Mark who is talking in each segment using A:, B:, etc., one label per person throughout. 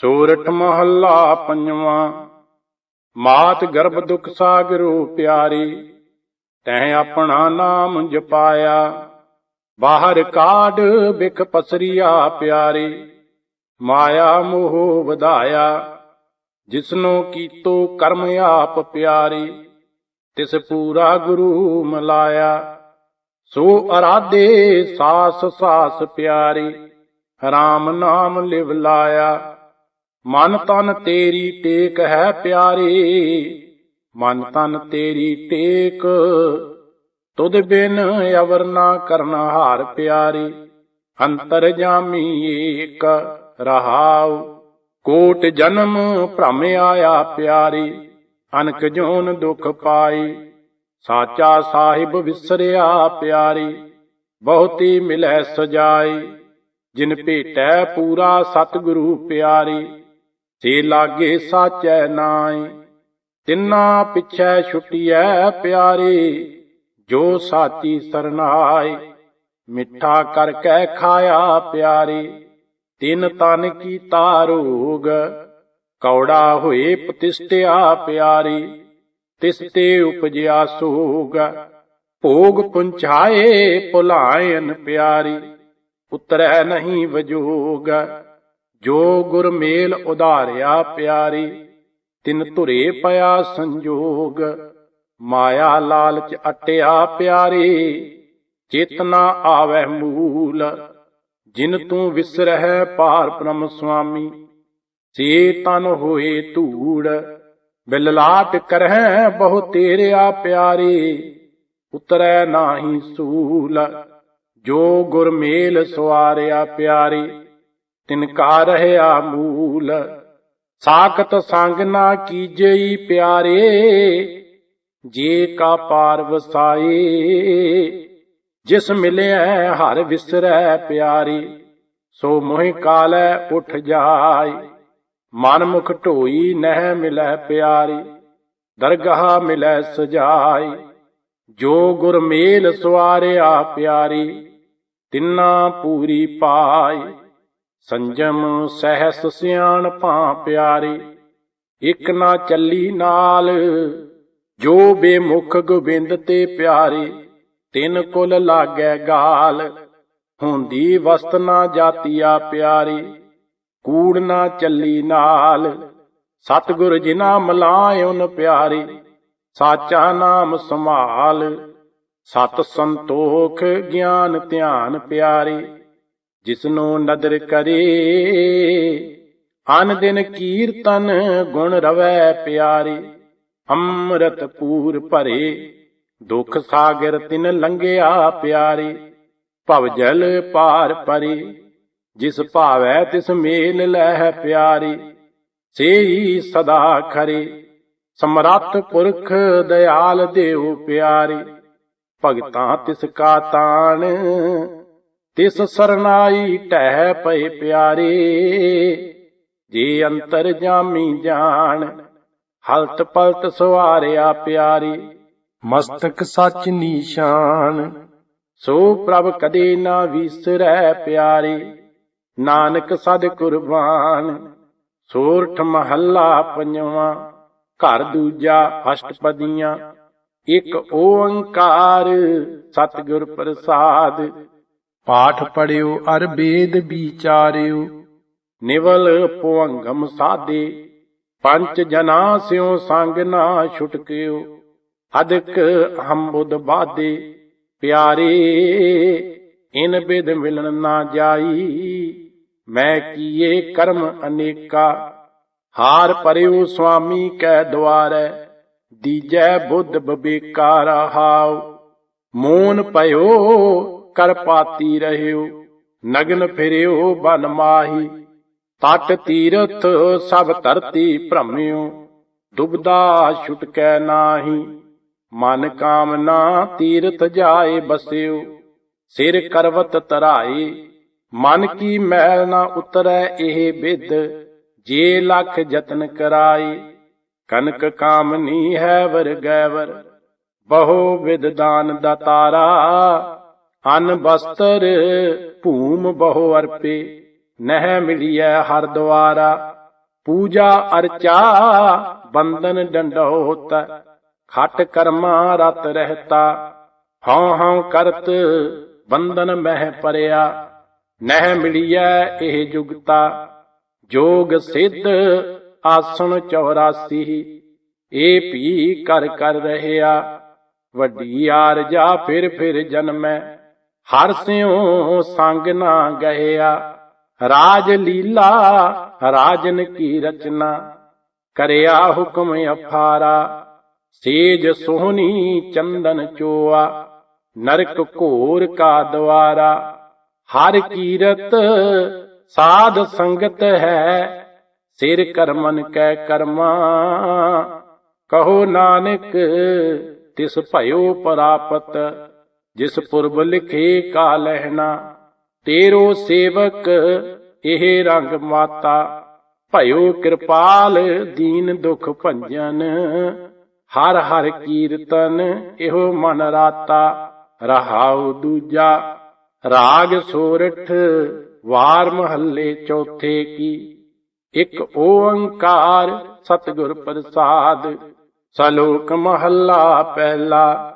A: ਸੂਰਠ ਮਹੱਲਾ ਪੰਜਵਾਂ। ਮਾਤ ਗਰਭ ਦੁਖ ਸਾਗਰੂ ਪਿਆਰੀ, ਤੈ ਆਪਣਾ ਨਾਮ ਜਪਾਇਆ। ਬਾਹਰ ਕਾਢ ਬਿਖ ਪਸਰੀਆ ਪਿਆਰੀ, ਮਾਇਆ ਮੋਹ ਵਧਾਇਆ। ਜਿਸਨੋ ਕੀਤੋ ਕਰਮ ਆਪ ਪਿਆਰੀ, ਤਿਸ ਪੂਰਾ ਗੁਰੂ ਮਲਾਇਆ। ਸੋ ਅਰਾਦੇ ਸਾਸ ਸਾਸ ਪਿਆਰੀ, ਰਾਮ ਨਾਮ ਲਿਵ ਲਾਇਆ। ਮਨ ਤਨ ਤੇਰੀ ਟੇਕ ਹੈ ਪਿਆਰੀ, ਮਨ ਤਨ ਤੇਰੀ ਟੇਕ। ਤੁਧ ਬਿਨ ਅਵਰ ਨਾ ਕਰਨਾ ਹਾਰ ਪਿਆਰੀ, ਅੰਤਰ ਜਾਮੀ ਏਕ ਰਹਾਉ। ਕੋਟ ਜਨਮ ਭ੍ਰਮ ਆਇਆ ਪਿਆਰੀ, ਅਨਕ ਜੋਨ ਦੁਖ ਪਾਈ ਸਾਚਾ ਸਾਹਿਬ ਵਿਸਰਿਆ ਪਿਆਰੀ, ਬਹੁਤੀ ਮਿਲੈ ਸਜਾਈ ਜਿਨ ਭੇਟੈ ਪੂਰਾ ਸਤਿਗੁਰੂ ਪਿਆਰੀ ਸੇ ਲਾਗੇ ਸਾਚੈ ਨਾਈ ਤਿੰਨਾ ਪਿਛੈ ਛੁਟਿਐ ਪਿਆਰੀ, ਜੋ ਸਾਚੀ ਸਰਨਾਏ, ਮਿੱਠਾ ਕਰ ਕੈ ਖਾਇਆ ਪਿਆਰੇ, ਤਿਨ ਤਨ ਕੀ ਤਾਰੋਗ ਕੌੜਾ ਹੋਏ ਪ੍ਰਤਿਸ਼ਠਿਆ ਪਿਆਰੀ ਤਿਸ ਤੇ ਉਪਜਿਆ ਸੋਗ, ਭੋਗ ਪੁੰਚਾਏ ਭੁਲਾਇਨ ਪਿਆਰੀ, ਉਤਰੈ ਨਹੀਂ ਵਜੋਗ ਜੋ ਗੁਰ ਮੇਲ ਉਧਾਰਿਆ ਪਿਆਰੀ, ਤਿਨ ਧੁਰੇ ਪਿਆ ਸੰਜੋਗ, ਮਾਇਆ ਲਾਲਚ ਅਟਿਆ ਪਿਆਰੀ ਚੇਤਨਾ ਆਵੈ ਮੂਲ, ਜਿਨ ਤੂੰ ਵਿਸਰਹਿ ਪਾਰ ਬ੍ਰਹਮ ਸੁਆਮੀ, ਸੇ ਤਨ ਹੋਏ ਧੂੜ, ਬਿਲਲਾਟ ਕਰਹਿ ਬਹੁ ਤੇਰਿਆ ਪਿਆਰੀ, ਉਤਰੈ ਨਾਹੀ ਸੂਲ, ਜੋ ਗੁਰ ਮੇਲ ਸਵਾਰਿਆ ਪਿਆਰੀ ਤਿਨ ਕਾ ਰਹਿਆ ਮੂਲ, ਸਾਖਤ ਸੰਗ ਨਾ ਕੀਜਈ ਪਿਆਰੇ, ਜੇ ਕਾ ਪਾਰ ਵਸਾਈ ਜਿਸ ਮਿਲਿਆ ਹਰ ਵਿਸਰੈ ਪਿਆਰੀ, ਸੋ ਮੋਹਿ ਕਾਲੈ ਉਠ ਜਾਏ, ਮਨ ਮੁਖ ਢੋਈ ਨਹਿ ਮਿਲੈ ਪਿਆਰੀ, ਦਰਗਾਹ ਮਿਲੈ ਸਜਾਈ ਜੋ ਗੁਰ ਮੇਲ ਸਵਾਰਿਆ ਪਿਆਰੀ, ਤਿੰਨਾ ਪੂਰੀ ਪਾਈ ਸੰਜਮ ਸਹਿਸ ਸਿਆਣ ਪਾ ਪਿਆਰੇ, ਇਕ ਨਾ ਚੱਲੀ ਨਾਲ, ਜੋ ਬੇਮੁਖ ਗੋਬਿੰਦ ਤੇ ਪਿਆਰੇ, ਤਿੰਨ ਕੁਲ ਲਾਗੈ ਗਾਲ, ਹੁੰਦੀ ਵਸਤ ਨਾ ਜਾਤੀਆ ਪਿਆਰੀ, ਕੂੜ ਨਾ ਚੱਲੀ ਨਾਲ, ਸਤਿਗੁਰ ਜਿਨਾ ਮਲਾਇਉਨ ਪਿਆਰੀ, ਸਾਚਾ ਨਾਮ ਸੰਭਾਲ, ਸਤ ਸੰਤੋਖ ਗਿਆਨ ਧਿਆਨ ਪਿਆਰੀ। ਜਿਸਨੂੰ ਨਦਰ ਕਰੇ ਅਨ ਦਿਨ ਕੀਰਤਨ ਗੁਣ ਰਵੈ ਪਿਆਰੇ, ਅੰਮ੍ਰਿਤ ਪੂਰ ਭਰੇ, ਦੁਖ ਸਾਗਰ ਤਿਨ ਲੰਘਿਆ ਪਿਆਰੇ, ਭਵ ਜਲ ਪਾਰ ਪਰੀ, ਜਿਸ ਭਾਵੈ ਤਿਸ ਮੇਲ ਲੈ ਪਿਆਰੀ, ਸੇਈ ਸਦਾ ਖਰੇ, ਸਮਰੱਥ ਪੁਰਖ ਦਇਆਲ ਦੇਵ ਪਿਆਰੇ, ਭਗਤਾਂ ਤਿਸ ਕਾ ਤਾਣ ਤਿਸ ਸਰਨਾਈ ਟਹਿ ਪਏ ਪਿਆਰੇ, ਜੇ ਅੰਤਰ ਜਾਮੀ ਜਾਣ, ਹਲਤ ਪਲਤ ਸਵਾਰਿਆ ਪਿਆਰੇ, ਮਸਤਕ ਸੱਚ ਨਿਸ਼ਾਨ। ਸੋ ਪ੍ਰਭ ਕਦੇ ਨਾ ਵਿਸਰੈ ਪਿਆਰੇ, ਨਾਨਕ ਸਦ ਕੁਰਬਾਨ। ਸੋਰਠ ਮਹੱਲਾ ਪੰਜਵਾਂ, ਘਰ ਦੂਜਾ ਅਸ਼ਟਪਦੀਆਂ, ਇੱਕ ਓੰਕਾਰ ਸਤਿਗੁਰ ਪ੍ਰਸਾਦ। ਪਾਠ ਪੜਿਓ ਅਰ ਬੇਦ ਵਿਚਾਰਿਓ। ਨਿਵਲ ਪੁੰਗਮ ਸਾਦੇ ਪੰਜ ਜਨਾ ਸਿਓ ਸੰਗ ਨਾ ਛੁਟਕਿਓ। ਅਦਕ ਹਮ ਬੁੱਧ ਬਾਦੇ, ਪਿਆਰੇ, ਇਨ ਬਿਦ ਮਿਲਣ ਨਾ ਜਾਈ। ਮੈਂ ਕੀਏ ਕਰਮ ਅਨੇਕਾ, ਹਾਰ ਪਰਿਉ ਸੁਆਮੀ ਕੈ ਦੁਆਰੈ, ਦੀਜੈ ਬੁੱਧ ਬਬੇਕਾ ਰਹਾਉ ਮੂਨ ਪਇਓ ਕਰ ਪਾਤੀ ਰਹਿਓ, ਨਗਨ ਫਿਰਿਓ, ਬਨ ਮਾਹੀ। ਤਟ ਤੀਰਥ ਸਭ ਧਰਤੀ ਭ੍ਰਮਿਓ, ਦੁਬਦਾ ਛੁਟਕੈ ਨਾਹੀ। ਮਨ ਕਾਮਨਾ ਤੀਰਥ ਜਾਏ ਬਸਿਓ, ਸਿਰ ਕਰਵਤ ਤਰਾਏ ਮਨ ਕੀ ਮੈਲ ਨਾ ਉਤਰੈ ਇਹ ਬਿਦ, ਜੇ ਲਖ ਯਤਨ ਕਰਾਏ। ਕਨਕ ਕਾਮਨੀ ਹੈ ਵਰ ਗੈਵਰ, ਬਹੁ ਵਿਦ ਦਾਨ ਦਾਤਾਰਾ ਅਨ ਬਸਤਰ ਭੂਮ ਬਹੁ ਅਰਪੇ, ਨਹਿ ਮਿਲਿਐ ਹਰ ਦੁਆਰਾ। ਪੂਜਾ ਅਰਚਾ ਬੰਦਨ ਡੰਡੋਤ ਖਟ ਕਰਮਾ ਰਤ ਰਹਤਾ। ਹਉ ਹਉ ਕਰਤ ਬੰਦਨ ਮਹਿ ਪਰਿਆ, ਨਹਿ ਮਿਲਿਐ ਇਹ ਜੁਗਤਾ। ਜੋਗ ਸਿੱਧ ਆਸਣ 84 ਇਹ ਵੀ ਕਰ ਕਰ ਰਹਿਆ। ਵੱਡੀ ਆਰਜਾ ਫਿਰ ਫਿਰ ਜਨਮੈ ਹਰ ਸਿਉ ਸੰਗ ਨਾ ਗਹਿਆ, ਰਾਜ ਲੀਲਾ, ਰਾਜਨ ਕੀ ਰਚਨਾ, ਕਰਿਆ ਹੁਕਮ ਅਫਾਰਾ ਸੇਜ ਸੋਹਣੀ ਚੰਦਨ ਚੋਆ, ਨਰਕ ਘੋਰ ਕਾ ਦਵਾਰਾ, ਹਰ ਕੀਰਤ ਸਾਧ ਸੰਗਤ ਹੈ, ਸਿਰ ਕਰਮਨ ਕੈ ਕਰਮਾ, ਕਹੋ ਨਾਨਕ ਤਿਸ ਭਇਓ ਪ੍ਰਾਪਤ ਜਿਸ ਪੁਰਬ ਲਿਖੇ ਕਾ ਲਹਿਣਾ ਤੇਰੋ ਸੇਵਕ ਇਹ ਰੰਗ ਮਾਤਾ। ਭਇਓ ਕਿਰਪਾਲ ਦੀਨ ਦੁਖ ਭੰਜਨ, ਹਰ ਹਰ ਕੀਰਤਨ ਇਹੋ ਮਨ ਰਾਤਾ। ਰਹਾਉ ਦੂਜਾ, ਰਾਗ ਸੋਰਠ, ਵਾਰ ਮਹੱਲੇ ਚੌਥੇ ਕੀ। ਇੱਕ ਓੰਕਾਰ ਸਤਿਗੁਰ ਪ੍ਰਸਾਦ, ਸਲੋਕ ਮਹੱਲਾ ਪਹਿਲਾ।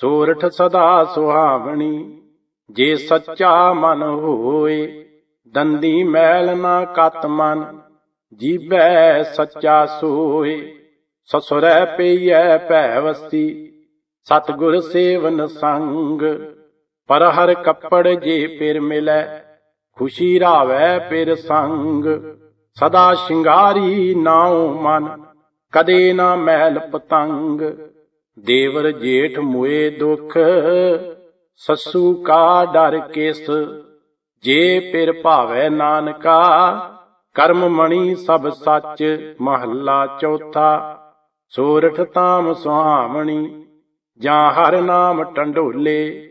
A: ਸੋਰਠ ਸਦਾ ਸੁਹਾਵਣੀ, ਜੇ ਸੱਚਾ ਮਨ ਹੋਏ, ਦੰਦੀ ਮੈਲ ਨਾ ਕਤ ਮਨ ਜੀਬੈ ਸੱਚਾ ਸੋਏ। ਸਸੁਰੈ ਪਈਐ ਭੈਵਸਤੀ, ਸਤਿਗੁਰ ਸੇਵਨ ਸੰਗ, ਪਰ ਹਰ ਕੱਪੜ ਜੇ ਪਿਰ ਮਿਲੈ, ਖੁਸ਼ੀ ਰਾਵੈ ਪਿਰ ਸੰਗ। ਸਦਾ ਸ਼ਿੰਗਾਰੀ ਨਾਉ ਮਨ, ਕਦੇ ਨਾ ਮੈਲ ਪਤੰਗ। ਦੇਵਰ ਜੇਠ ਮੁਏ ਦੁਖ, ਸਸੂ ਕਾ ਡਰ ਕੇਸ, ਜੇ ਪਿਰ ਭਾਵੈ ਨਾਨਕਾ, ਕਰਮ ਮਣੀ ਸਭ ਸੱਚ, ਮਹੱਲਾ ਚੌਥਾ। ਸੋਰਠ ਤਾਮ ਸੁਹਾਮਣੀ ਜਾਂ ਹਰ ਨਾਮ ਟੰਡੋਲੇ,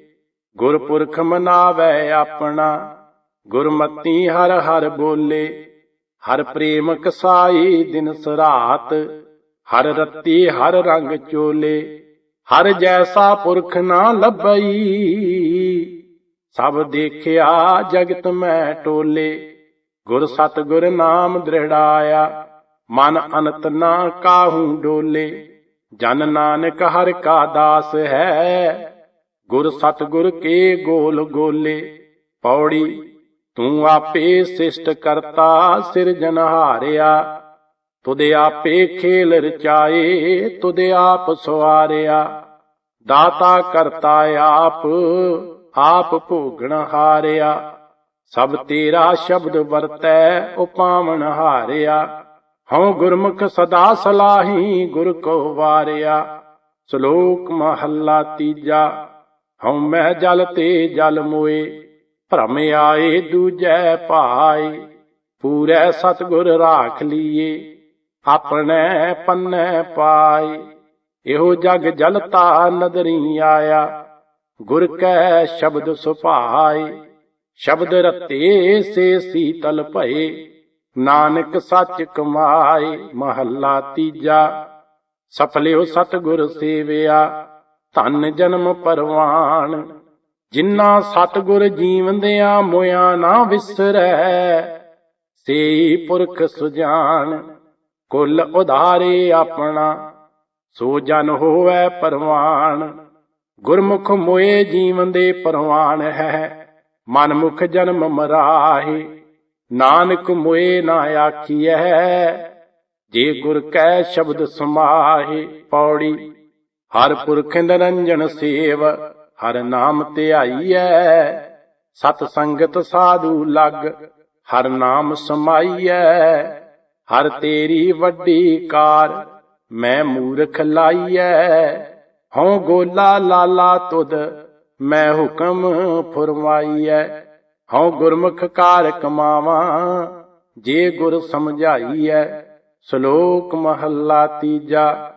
A: ਗੁਰਪੁਰਖ ਮਨਾਵੈ ਆਪਣਾ, ਗੁਰਮਤੀ ਹਰ ਹਰ ਬੋਲੇ। ਹਰ ਪ੍ਰੇਮ ਕਸਾਈ ਦਿਨ ਸਰਾਤ ਹਰ ਰੱਤੀ ਹਰ ਰੰਗ ਚੋਲੇ, ਹਰ ਜੈਸਾ ਪੁਰਖ ਨਾ ਲੱਭਈ। ਸਭ ਦੇਖਿਆ ਜਗਤ ਮੈਂ ਟੋਲੇ, ਗੁਰ ਸਤ ਗੁਰ ਨਾਮ ਦ੍ਰਿੜਾਇਆ, ਮਨ ਅਨੰਤ ਨਾ ਕਾਹੂ ਡੋਲੇ। ਜਨ ਨਾਨਕ ਹਰ ਕਾ ਦਾਸ ਹੈ, ਗੁਰ ਸਤ ਗੁਰ ਕੇ ਗੋਲ ਗੋਲੇ। ਪੌੜੀ, ਤੂੰ ਆਪੇ ਸਿਸ਼ਟ ਕਰਤਾ ਸਿਰਜਨਹਾਰਿਆ ਤੁਦੇ ਆਪੇ ਖੇਲ ਰਚਾਏ ਤੁਦੇ ਆਪ ਸਵਾਰਿਆ। ਦਾਤਾ ਕਰਤਾ ਆਪ ਆਪ ਭੋਗਣ ਹਾਰਿਆ। ਸਭ ਤੇਰਾ ਸ਼ਬਦ ਵਰਤੈ ਉਪਾਵਨ ਹਾਰਿਆ। ਹਉ ਗੁਰਮੁਖ ਸਦਾ ਸਲਾਹੀ ਗੁਰ ਕੋ ਵਾਰਿਆ। ਸ਼ਲੋਕ ਮਹੱਲਾ ਤੀਜਾ, ਹਉ ਮੈਂ ਜਲ ਤੇ ਜਲ ਮੋਏ। ਭ੍ਰਮ ਆਏ, ਦੂਜੈ ਭਾਈ ਪੂਰੇ ਸਤਗੁਰ ਰਾਖ ਲੀਏ। ਆਪਣੇ ਪੰਨੇ ਪਾਈ। ਇਹੋ ਜਗ ਜਲਤਾ ਨਦਰੀ ਆਇਆ। ਗੁਰ ਕੈ ਸ਼ਬਦ ਸੁਭਾਈ। ਸ਼ਬਦ ਰਤੇ ਸੇ ਸੀਤਲ ਭਏ। ਨਾਨਕ ਸੱਚ ਕਮਾਏ ਮਹੱਲਾ ਤੀਜਾ। ਸਫਲਿਓ ਸਤਗੁਰ ਸੇਵਿਆ। ਧਨ ਜਨਮ ਪਰਵਾਨ। ਜਿਨ੍ਹਾਂ ਸਤਗੁਰ ਜੀਵੰਦਿਆਂ ਮੋਇਆ ਨਾ ਵਿਸਰੈ। ਸੇ ਪੁਰਖ ਸੁਜਾਨ। ਕੁੱਲ ਉਧਾਰੇ ਆਪਣਾ, ਸੋ ਜਨ ਹੋਵੇ ਪਰਵਾਨ। ਗੁਰਮੁਖ ਮੋਏ ਜੀਵਨ ਦੇ ਪਰਵਾਨ ਹੈ ਮਨ ਮੁਖ ਜਨਮ ਮਰਾਹੇ। ਨਾਨਕ ਮੋਏ ਨਾ ਆਖੀਐ, ਜੇ ਗੁਰ ਕੈ ਸ਼ਬਦ ਸਮਾਹੇ। ਪੌੜੀ, ਹਰ ਪੁਰਖ ਨਿਰੰਜਨ ਸੇਵ, ਹਰ ਨਾਮ ਧਿਆਈਐ। ਸਤ ਸੰਗਤ ਸਾਧੂ ਲੱਗ, ਹਰ ਨਾਮ ਸਮਾਈਐ। ਹਰ ਤੇਰੀ ਵੱਡੀ ਕਾਰ ਮੈਂ ਮੂਰਖ ਲਾਈਐ। ਹਉ ਗੋਲਾ ਲਾਲਾ ਤੁਧ ਮੈਂ ਹੁਕਮ ਫਰਮਾਈਐ। ਹਉ ਗੁਰਮੁਖ ਕਾਰ ਕਮਾਵਾਂ, ਜੇ ਗੁਰ ਸਮਝਾਈਐ। ਸ਼ਲੋਕ ਮਹੱਲਾ ਤੀਜਾ।